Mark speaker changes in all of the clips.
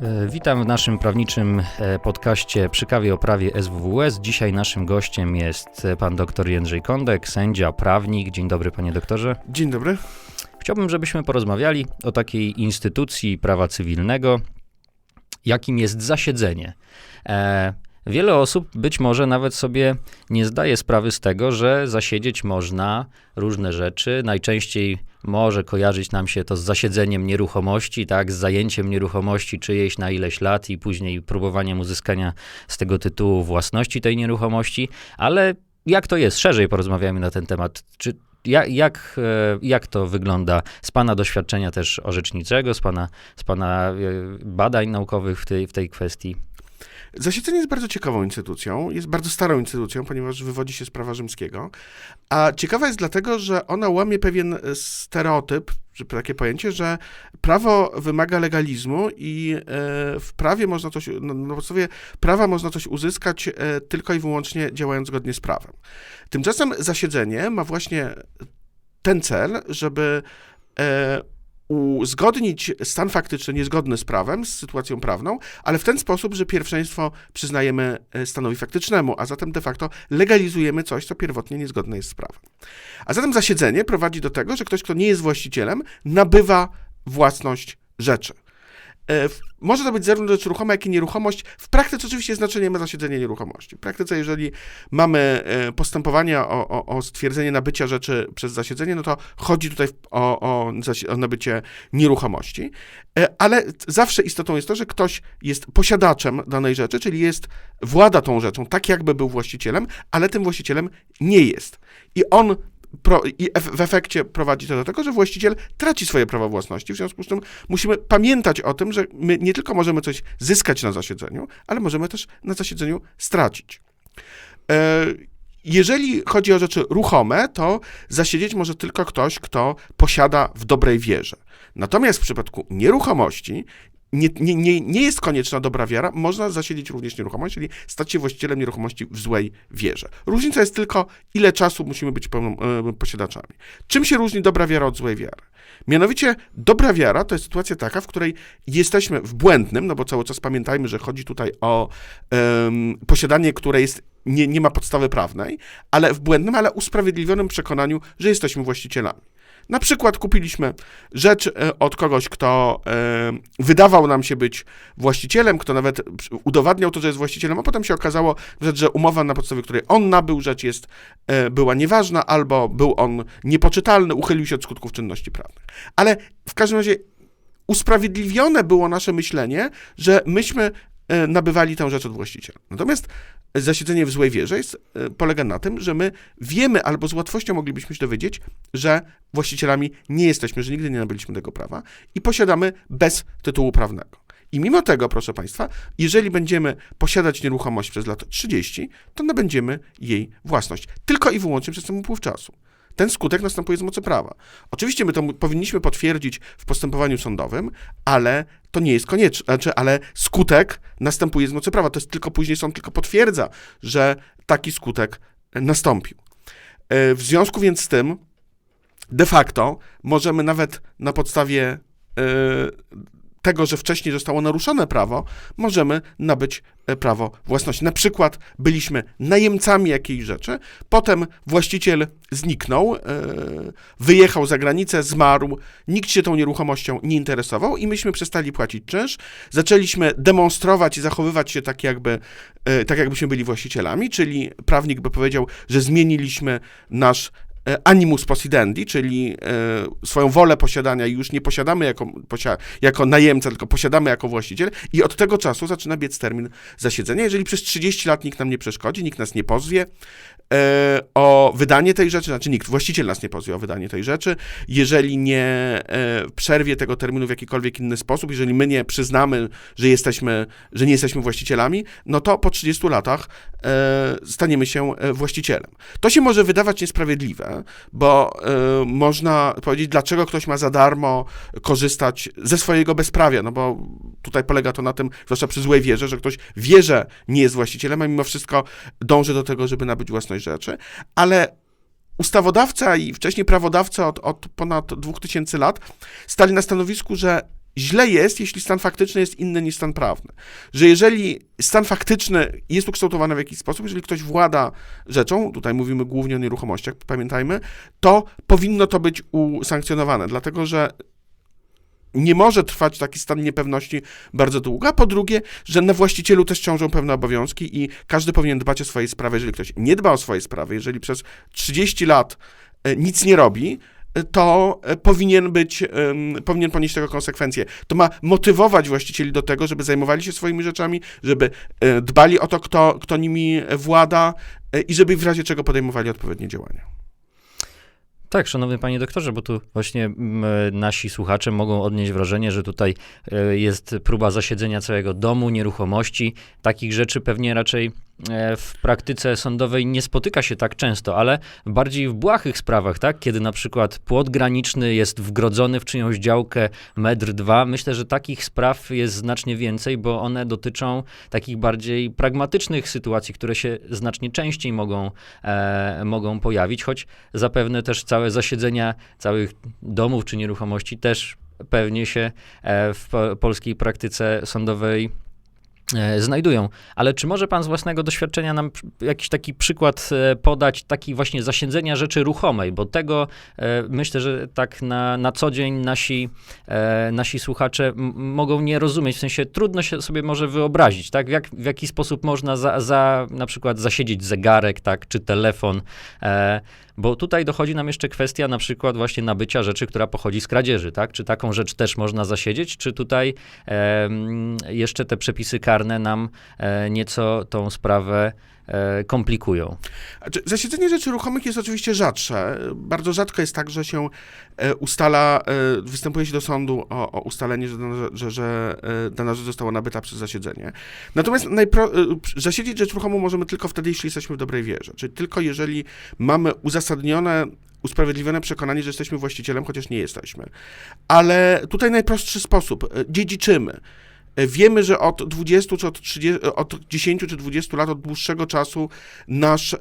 Speaker 1: E, Witam w naszym prawniczym e, podcaście przy kawie o prawie SWWS. Dzisiaj naszym gościem jest e, pan dr Jędrzej Kondek, sędzia, prawnik. Dzień dobry panie doktorze.
Speaker 2: Dzień dobry.
Speaker 1: Chciałbym, żebyśmy porozmawiali o takiej instytucji prawa cywilnego, jakim jest zasiedzenie. Wiele osób być może nawet sobie nie zdaje sprawy z tego, że zasiedzieć można różne rzeczy. Najczęściej może kojarzyć nam się to z zasiedzeniem nieruchomości, tak, z zajęciem nieruchomości czyjejś na ileś lat i później próbowaniem uzyskania z tego tytułu własności tej nieruchomości, ale jak to jest? Szerzej porozmawiamy na ten temat. Czy jak, jak, e, jak to wygląda z Pana doświadczenia też orzeczniczego, z Pana, z pana e, badań naukowych w tej, w tej kwestii?
Speaker 2: Zasiedzenie jest bardzo ciekawą instytucją, jest bardzo starą instytucją, ponieważ wywodzi się z prawa rzymskiego, a ciekawa jest dlatego, że ona łamie pewien stereotyp, czy takie pojęcie, że prawo wymaga legalizmu i e, w prawie można coś, no, na podstawie prawa można coś uzyskać e, tylko i wyłącznie działając zgodnie z prawem. Tymczasem zasiedzenie ma właśnie ten cel, żeby e, uzgodnić stan faktyczny niezgodny z prawem, z sytuacją prawną, ale w ten sposób, że pierwszeństwo przyznajemy e, stanowi faktycznemu, a zatem de facto legalizujemy coś, co pierwotnie niezgodne jest z prawem. A zatem zasiedzenie prowadzi do tego, że ktoś, kto nie jest właścicielem, nabywa własność rzeczy. E, Może to być zarówno rzecz ruchoma, jak i nieruchomość. W praktyce oczywiście znaczenie ma zasiedzenie nieruchomości. W praktyce, jeżeli mamy e, postępowania o, o, o stwierdzenie nabycia rzeczy przez zasiedzenie, no to chodzi tutaj o, o, o nabycie nieruchomości. E, Ale zawsze istotą jest to, że ktoś jest posiadaczem danej rzeczy, czyli jest, włada tą rzeczą, tak jakby był właścicielem, ale tym właścicielem nie jest. I on pro, i w efekcie prowadzi to do tego, że właściciel traci swoje prawa własności. W związku z tym musimy pamiętać o tym, że my nie tylko możemy coś zyskać na zasiedzeniu, ale możemy też na zasiedzeniu stracić. E, Jeżeli chodzi o rzeczy ruchome, to zasiedzieć może tylko ktoś, kto posiada w dobrej wierze. Natomiast w przypadku nieruchomości nie, nie, nie, nie jest konieczna dobra wiara, można zasiedzieć również nieruchomość, czyli stać się właścicielem nieruchomości w złej wierze. Różnica jest tylko, ile czasu musimy być e, posiadaczami. Czym się różni dobra wiara od złej wiary? Mianowicie, dobra wiara to jest sytuacja taka, w której jesteśmy w błędnym, no bo cały czas pamiętajmy, że chodzi tutaj o em, posiadanie, które jest, nie, nie ma podstawy prawnej, ale w błędnym, ale usprawiedliwionym przekonaniu, że jesteśmy właścicielami. Na przykład kupiliśmy rzecz e, od kogoś, kto e, wydawał nam się być właścicielem, kto nawet udowadniał to, że jest właścicielem, a potem się okazało, że, umowa, na podstawie której on nabył rzecz, jest, e, była nieważna, albo był on niepoczytalny, uchylił się od skutków czynności prawnych. Ale w każdym razie usprawiedliwione było nasze myślenie, że myśmy nabywali tę rzecz od właściciela. Natomiast zasiedzenie w złej wierze jest, e, polega na tym, że my wiemy albo z łatwością moglibyśmy się dowiedzieć, że właścicielami nie jesteśmy, że nigdy nie nabyliśmy tego prawa i posiadamy bez tytułu prawnego. I mimo tego, proszę Państwa, jeżeli będziemy posiadać nieruchomość przez lat 30, to nabędziemy jej własność. Tylko i wyłącznie przez ten upływ czasu. Ten skutek następuje z mocy prawa. Oczywiście my to powinniśmy potwierdzić w postępowaniu sądowym, ale to nie jest konieczne, znaczy, ale skutek następuje z mocy prawa. To jest tylko później sąd tylko potwierdza, że taki skutek nastąpił. E, W związku więc z tym, de facto, możemy nawet na podstawie e, tego, że wcześniej zostało naruszone prawo, możemy nabyć e, prawo własności. Na przykład byliśmy najemcami jakiejś rzeczy, potem właściciel zniknął, e, wyjechał za granicę, zmarł, nikt się tą nieruchomością nie interesował i myśmy przestali płacić czynsz, zaczęliśmy demonstrować i zachowywać się tak jakby, e, tak jakbyśmy byli właścicielami, czyli prawnik by powiedział, że zmieniliśmy nasz animus possidendi, czyli e, swoją wolę posiadania już nie posiadamy jako, posia- jako najemca, tylko posiadamy jako właściciel i od tego czasu zaczyna biec termin zasiedzenia. Jeżeli przez 30 lat nikt nam nie przeszkodzi, nikt nas nie pozwie e, o wydanie tej rzeczy, znaczy nikt, właściciel nas nie pozwie o wydanie tej rzeczy, jeżeli nie e, przerwie tego terminu w jakikolwiek inny sposób, jeżeli my nie przyznamy, że jesteśmy, że nie jesteśmy właścicielami, no to po 30 latach e, staniemy się e, właścicielem. To się może wydawać niesprawiedliwe, bo e, można powiedzieć, dlaczego ktoś ma za darmo korzystać ze swojego bezprawia, no bo tutaj polega to na tym, zwłaszcza przy złej wierze, że ktoś wie, że nie jest właścicielem, a mimo wszystko dąży do tego, żeby nabyć własność rzeczy, ale ustawodawca i wcześniej prawodawca od, od ponad 2000 lat stali na stanowisku, że źle jest, jeśli stan faktyczny jest inny niż stan prawny. Że jeżeli stan faktyczny jest ukształtowany w jakiś sposób, jeżeli ktoś włada rzeczą, tutaj mówimy głównie o nieruchomościach, pamiętajmy, to powinno to być usankcjonowane, dlatego że nie może trwać taki stan niepewności bardzo długo, a po drugie, że na właścicielu też ciążą pewne obowiązki i każdy powinien dbać o swoje sprawy. Jeżeli ktoś nie dba o swoje sprawy, jeżeli przez 30 lat e, nic nie robi, to e, powinien być, powinien ponieść tego konsekwencje. To ma motywować właścicieli do tego, żeby zajmowali się swoimi rzeczami, żeby e, dbali o to, kto, kto nimi włada e, i żeby w razie czego podejmowali odpowiednie działania.
Speaker 1: Tak, szanowny panie doktorze, bo tu właśnie nasi słuchacze mogą odnieść wrażenie, że tutaj jest próba zasiedzenia całego domu, nieruchomości. Takich rzeczy pewnie raczej w praktyce sądowej nie spotyka się tak często, ale bardziej w błahych sprawach, tak? Kiedy na przykład płot graniczny jest wgrodzony w czyjąś działkę metr dwa, myślę, że takich spraw jest znacznie więcej, bo one dotyczą takich bardziej pragmatycznych sytuacji, które się znacznie częściej mogą, e, mogą pojawić, choć zapewne też całe zasiedzenia całych domów czy nieruchomości też pewnie się e, w po, polskiej praktyce sądowej e, znajdują. Ale czy może pan z własnego doświadczenia nam jakiś taki przykład e, podać, taki właśnie zasiedzenia rzeczy ruchomej, bo tego e, myślę, że tak na, na co dzień nasi, e, nasi słuchacze mogą nie rozumieć, w sensie trudno się sobie może wyobrazić, tak, jak, w jaki sposób można za, za na przykład zasiedzieć zegarek, tak, czy telefon, e, bo tutaj dochodzi nam jeszcze kwestia na przykład właśnie nabycia rzeczy, która pochodzi z kradzieży, tak? Czy taką rzecz też można zasiedzieć, czy tutaj em, jeszcze te przepisy karne nam e, nieco tą sprawę e, komplikują?
Speaker 2: Znaczy, Zasiedzenie rzeczy ruchomych jest oczywiście rzadsze. Bardzo rzadko jest tak, że się e, ustala, e, występuje się do sądu o, o ustalenie, że, dana- że, że e, dana rzecz została nabyta przez zasiedzenie. Natomiast najpro, e, zasiedzieć rzecz ruchomą możemy tylko wtedy, jeśli jesteśmy w dobrej wierze. Czyli tylko jeżeli mamy uzasadnione, usprawiedliwione przekonanie, że jesteśmy właścicielem, chociaż nie jesteśmy. Ale tutaj najprostszy sposób. e, Dziedziczymy. E, Wiemy, że od 20 czy od, 30, od 10 czy 20 lat, od dłuższego czasu nasz e,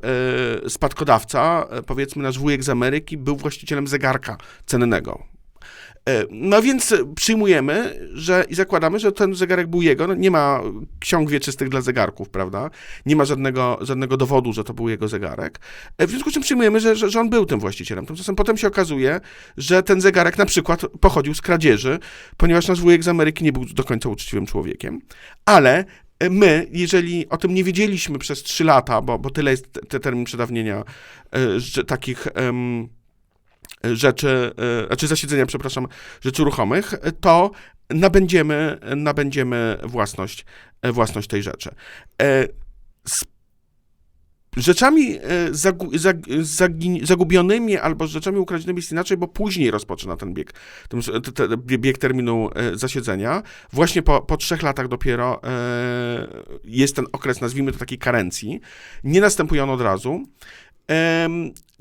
Speaker 2: spadkodawca, e, powiedzmy nasz wujek z Ameryki, był właścicielem zegarka cennego. E, No więc przyjmujemy, że i zakładamy, że ten zegarek był jego. No nie ma ksiąg wieczystych dla zegarków, prawda? Nie ma żadnego, żadnego dowodu, że to był jego zegarek. E, W związku z czym przyjmujemy, że, że, że on był tym właścicielem. Tymczasem potem się okazuje, że ten zegarek na przykład pochodził z kradzieży, ponieważ nasz wujek z Ameryki nie był do końca uczciwym człowiekiem. Ale e, my, jeżeli o tym nie wiedzieliśmy przez 3 lata, bo, bo tyle jest te- te termin przedawnienia że, takich em, rzeczy, e, znaczy zasiedzenia, przepraszam, rzeczy ruchomych, e, to nabędziemy, nabędziemy własność, e, własność tej rzeczy. E, z Rzeczami e, zagu, zag, zagin- zagubionymi albo rzeczami ukradzionymi jest inaczej, bo później rozpoczyna ten bieg, ten, te- te- bieg terminu e, zasiedzenia. Właśnie po, po trzech latach dopiero e, jest ten okres, nazwijmy to takiej karencji. Nie następuje on od razu.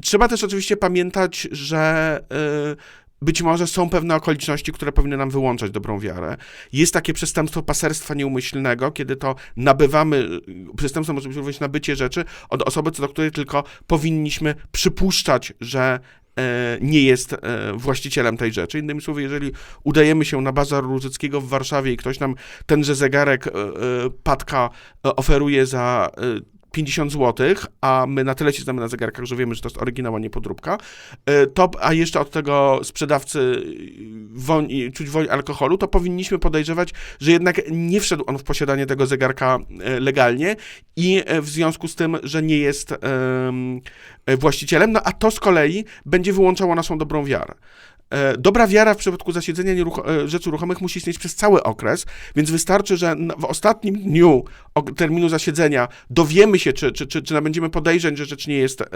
Speaker 2: Trzeba też oczywiście pamiętać, że e, być może są pewne okoliczności, które powinny nam wyłączać dobrą wiarę. Jest takie przestępstwo paserstwa nieumyślnego, kiedy to nabywamy, przestępstwo może być również nabycie rzeczy od osoby, co do której tylko powinniśmy przypuszczać, że e, nie jest e, właścicielem tej rzeczy. Innymi słowy, jeżeli udajemy się na bazar Różyckiego w Warszawie i ktoś nam tenże zegarek e, e, Patka e, oferuje za e, 50 zł, a my na tyle się znamy na zegarkach, że wiemy, że to jest oryginał, a nie podróbka, e, to, a jeszcze od tego sprzedawcy woń, czuć woń alkoholu, to powinniśmy podejrzewać, że jednak nie wszedł on w posiadanie tego zegarka e, legalnie i e, w związku z tym, że nie jest e, właścicielem, no a to z kolei będzie wyłączało naszą dobrą wiarę. E, Dobra wiara w przypadku zasiedzenia nierucho- e, rzeczy ruchomych musi istnieć przez cały okres, więc wystarczy, że w ostatnim dniu terminu zasiedzenia dowiemy się, czy, czy, czy, czy nabędziemy podejrzeń, że rzecz nie jest e,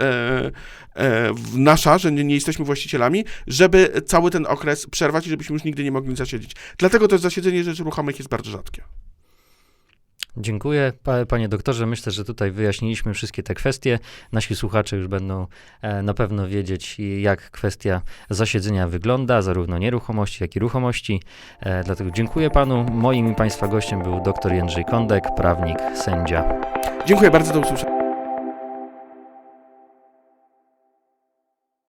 Speaker 2: e, nasza, że nie, nie jesteśmy właścicielami, żeby cały ten okres przerwać i żebyśmy już nigdy nie mogli zasiedzieć. Dlatego też zasiedzenie rzeczy ruchomych jest bardzo rzadkie.
Speaker 1: Dziękuję, pa, panie doktorze. Myślę, że tutaj wyjaśniliśmy wszystkie te kwestie. Nasi słuchacze już będą e, na pewno wiedzieć, jak kwestia zasiedzenia wygląda, zarówno nieruchomości, jak i ruchomości. E, dlatego dziękuję panu. Moim i państwa gościem był dr Jędrzej Kondek, prawnik, sędzia.
Speaker 2: Dziękuję bardzo, do usłyszenia.